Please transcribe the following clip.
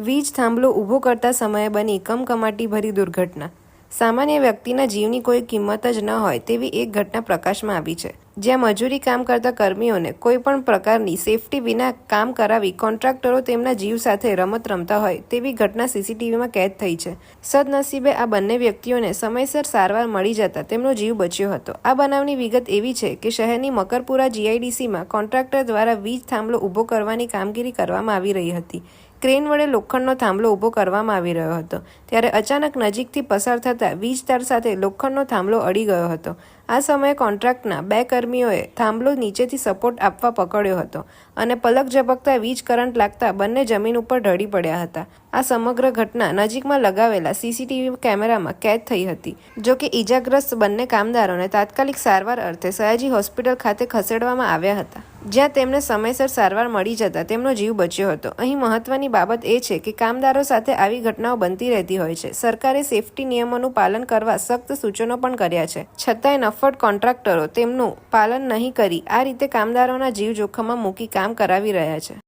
વીજ થાંભલો ઊભો કરતા સમયે બની કમકમાટી ભરી દુર્ઘટના. સામાન્ય વ્યક્તિના જીવની કોઈ કિંમત જ ન હોય તેવી એક ઘટના પ્રકાશમાં આવી છે. જ્યાં મજૂરી કામ કરતા કર્મીઓને કોઈ પણ પ્રકારની સેફટી વિના કામ કરાવી કોન્ટ્રાક્ટરો તેમના જીવ સાથે રમત રમતા હોય તેવી ઘટના સીસીટીવીમાં કેદ થઈ છે. સદનસીબે આ બંને વ્યક્તિઓને સમયસર સારવાર મળી જતા તેમનો જીવ બચ્યો હતો. આ બનાવની વિગત એવી છે કે શહેરની મકરપુરા જીઆઈડીસીમાં કોન્ટ્રાક્ટર દ્વારા વીજ થાંભલો ઊભો કરવાની કામગીરી કરવામાં આવી રહી હતી. ક્રેન વડે લોખંડનો થાંભલો ઊભો કરવામાં આવી રહ્યો હતો. ત્યારે અચાનક નજીકથી પસાર થતા વીજ તાર સાથે લોખંડનો થાંભલો અડી ગયો હતો. આ સમયે કોન્ટ્રાક્ટના બે કર્મીઓએ થાંભલો નીચેથી સપોર્ટ આપવા પકડ્યો હતો અને પલક ઝબકતા વીજ કરંટ લાગતા બંને જમીન ઉપર ઢળી પડ્યા હતા. આ સમગ્ર ઘટના નજીકમાં લગાવેલા સીસીટીવી કેમેરામાં કેદ થઈ હતી, જો કે ઈજાગ્રસ્ત બંને કામદારોને તાત્કાલિક સારવાર અર્થે સયાજી હોસ્પિટલ ખાતે ખસેડવામાં આવ્યા હતા. જ્યાં તેમને સમયસર સારવાર મળી જતા તેમનો જીવ બચ્યો હતો. અહીં મહત્વની બાબત એ છે કે કામદારો સાથે આવી ઘટનાઓ બનતી રહેતી હોય છે. સરકારે સેફટી નિયમોનું પાલન કરવા સખ્ત સૂચનો પણ કર્યા છે. છતાંય નફ્ફટ કોન્ટ્રાક્ટરો તેમનું પાલન નહીં કરી, આ રીતે કામદારોના જીવ જોખમમાં મૂકી કામ કરાવી રહ્યા છે.